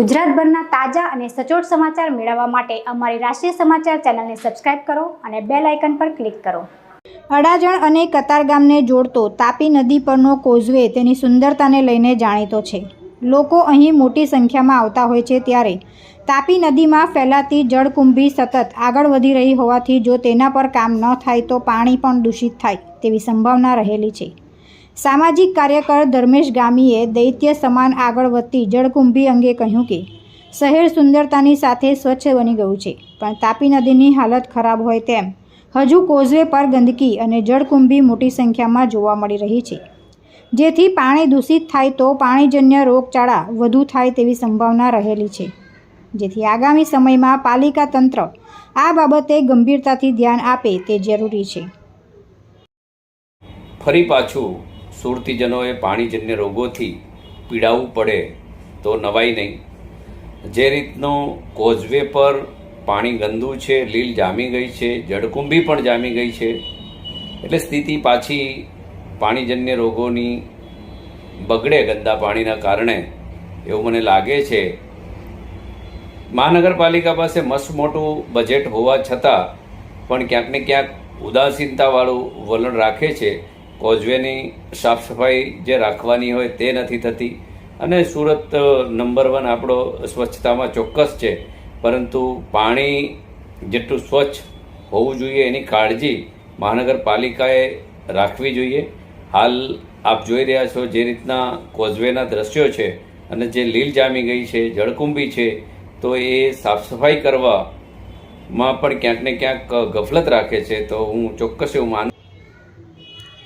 ગુજરાતભરના તાજા અને સચોટ સમાચાર મેળવવા માટે અમારી રાષ્ટ્રીય સમાચાર ચેનલને સબસ્ક્રાઇબ કરો અને બેલ આઇકન પર ક્લિક કરો. અડાજણ અને કતારગામને જોડતો તાપી નદી પરનો કોઝવે તેની સુંદરતાને લઈને જાણીતો છે. લોકો અહીં મોટી સંખ્યામાં આવતા હોય છે ત્યારે તાપી નદીમાં ફેલાતી જળકુંભી સતત આગળ વધી રહી હોવાથી જો તેના પર કામ ન થાય તો પાણી પણ દૂષિત થાય તેવી સંભાવના રહેલી છે. સામાજિક કાર્યકર ધર્મેશ ગામીએ દૈત્ય સમાન આગળ વધતી જળકુંભી અંગે કહ્યું કે, શહેર સુંદરતાની સાથે સ્વચ્છ બની ગયું છે, પણ તાપી નદીની હાલત ખરાબ હોય તેમ હજુ કોઝવે પર ગંદકી અને જળકુંભી મોટી સંખ્યામાં જોવા મળી રહી છે. જેથી પાણી દૂષિત થાય તો પાણીજન્ય રોગચાળા વધુ થાય તેવી સંભાવના રહેલી છે. જેથી આગામી સમયમાં પાલિકા તંત્ર આ બાબતે ગંભીરતાથી ધ્યાન આપે તે જરૂરી છે. ફરી પાછું સુરતીજનોએ પાણીજન્ય રોગોથી પીડાવવું પડે તો નવાઈ નહીં. જે રીતનું કોઝવે પર પાણી ગંદુ છે, લીલ જામી ગઈ છે, જળકુંભી પણ જામી ગઈ છે, એટલે સ્થિતિ પાછી પાણીજન્ય રોગોની બગડે ગંદા પાણીના કારણે એવું મને લાગે છે. મહાનગરપાલિકા પાસે મસ્ત મોટું બજેટ હોવા છતાં પણ ક્યાંક ને ક્યાંક ઉદાસીનતાવાળું વલણ રાખે છે. કોઝવેની સાફ સફાઈ જે રાખવાની હોય તે નથી થતી. અને સુરત નંબર વન આપણો સ્વચ્છતામાં ચોક્કસ છે. પરંતુ પાણી જેટલું સ્વચ્છ હોવું જોઈએ એની કાળજી મહાનગરપાલિકાએ રાખવી જોઈએ. હાલ આપ જોઈ રહ્યા છો જે રીતના કોઝવેના દ્રશ્યો છે અને જે લીલ જામી ગઈ છે, જળકુંભી છે, તો એ સાફ સફાઈ કરવામાં પણ ક્યાંક ને ક્યાંક ગફલત રાખે છે. તો હું ચોક્કસ એવું માનું